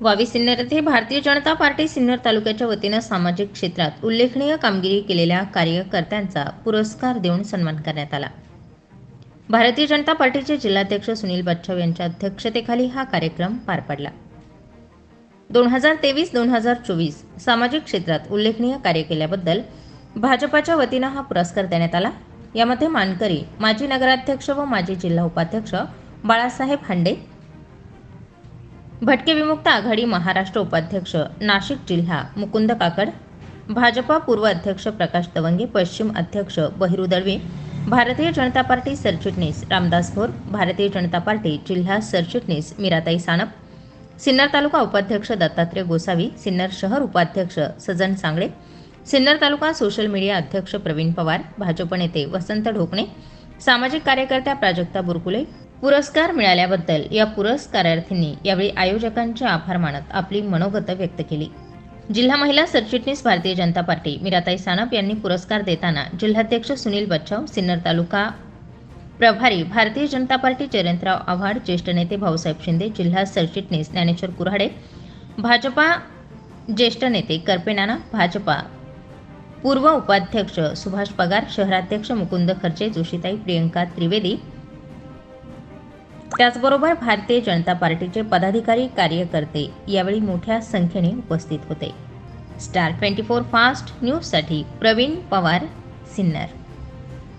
वावी सिन्नर येथे भारतीय जनता पार्टी सिन्नर तालुक्याच्या वतीनं सामाजिक क्षेत्रात उल्लेखनीय कामगिरी केलेल्या कार्यकर्त्यांचा पुरस्कार देऊन सन्मान करण्यात आला. भारतीय जनता पार्टीचे जिल्हाध्यक्ष सुनील बच्छव यांच्या अध्यक्षतेखाली हा कार्यक्रम पार पडला. दोन हजार तेवीस दोन हजार चोवीस सामाजिक क्षेत्रात उल्लेखनीय कार्य केल्याबद्दल भाजपाच्या वतीनं हा पुरस्कार देण्यात आला. यामध्ये मानकरी माजी नगराध्यक्ष व माजी जिल्हा उपाध्यक्ष बाळासाहेब हांडे भटके विमुक्त आघाडी महाराष्ट्र उपाध्यक्ष नाशिक जिल्हा मुकुंद काकड भाजपा पूर्व अध्यक्ष प्रकाश तवंगे पश्चिम अध्यक्ष बहिरू दळवे भारतीय जनता पार्टी सरचिटणीस रामदास भोर भारतीय जनता पार्टी जिल्हा सरचिटणीस मीराताई सानप सिन्नर तालुका उपाध्यक्ष दत्तात्रय गोसावी सिन्नर शहर उपाध्यक्ष सजन सांगळे सिन्नर तालुका सोशल मीडिया अध्यक्ष प्रवीण पवार भाजप नेते वसंत ढोकणे सामाजिक कार्यकर्त्या प्राजक्ता बुरकुले पुरस्कार मिळाल्याबद्दल या पुरस्कारार्थींनी यावेळी आयोजकांचे आभार मानत आपली मनोगत व्यक्त केली. जिल्हा महिला सरचिटणीस भारतीय जनता पार्टी मीराताई सानप यांनी पुरस्कार देताना जिल्हाध्यक्ष सुनील बच्चाव सिन्नर तालुका प्रभारी भारतीय जनता पार्टी जयंतराव आव्हाड ज्येष्ठ नेते भाऊसाहेब शिंदे जिल्हा सरचिटणीस ज्ञानेश्वर कुऱ्हाडे भाजपा ज्येष्ठ नेते कर्पेनाना भाजपा पूर्व उपाध्यक्ष सुभाष पगार शहराध्यक्ष मुकुंद खर्चे जोशीताई प्रियंका त्रिवेदी त्याचबरोबर भारतीय जनता पार्टीचे पदाधिकारी कार्यकर्ते यावेळी मोठ्या संख्येने उपस्थित होते. स्टार ट्वेंटी फोर फास्ट न्यूजसाठी प्रवीण पवार सिन्नर.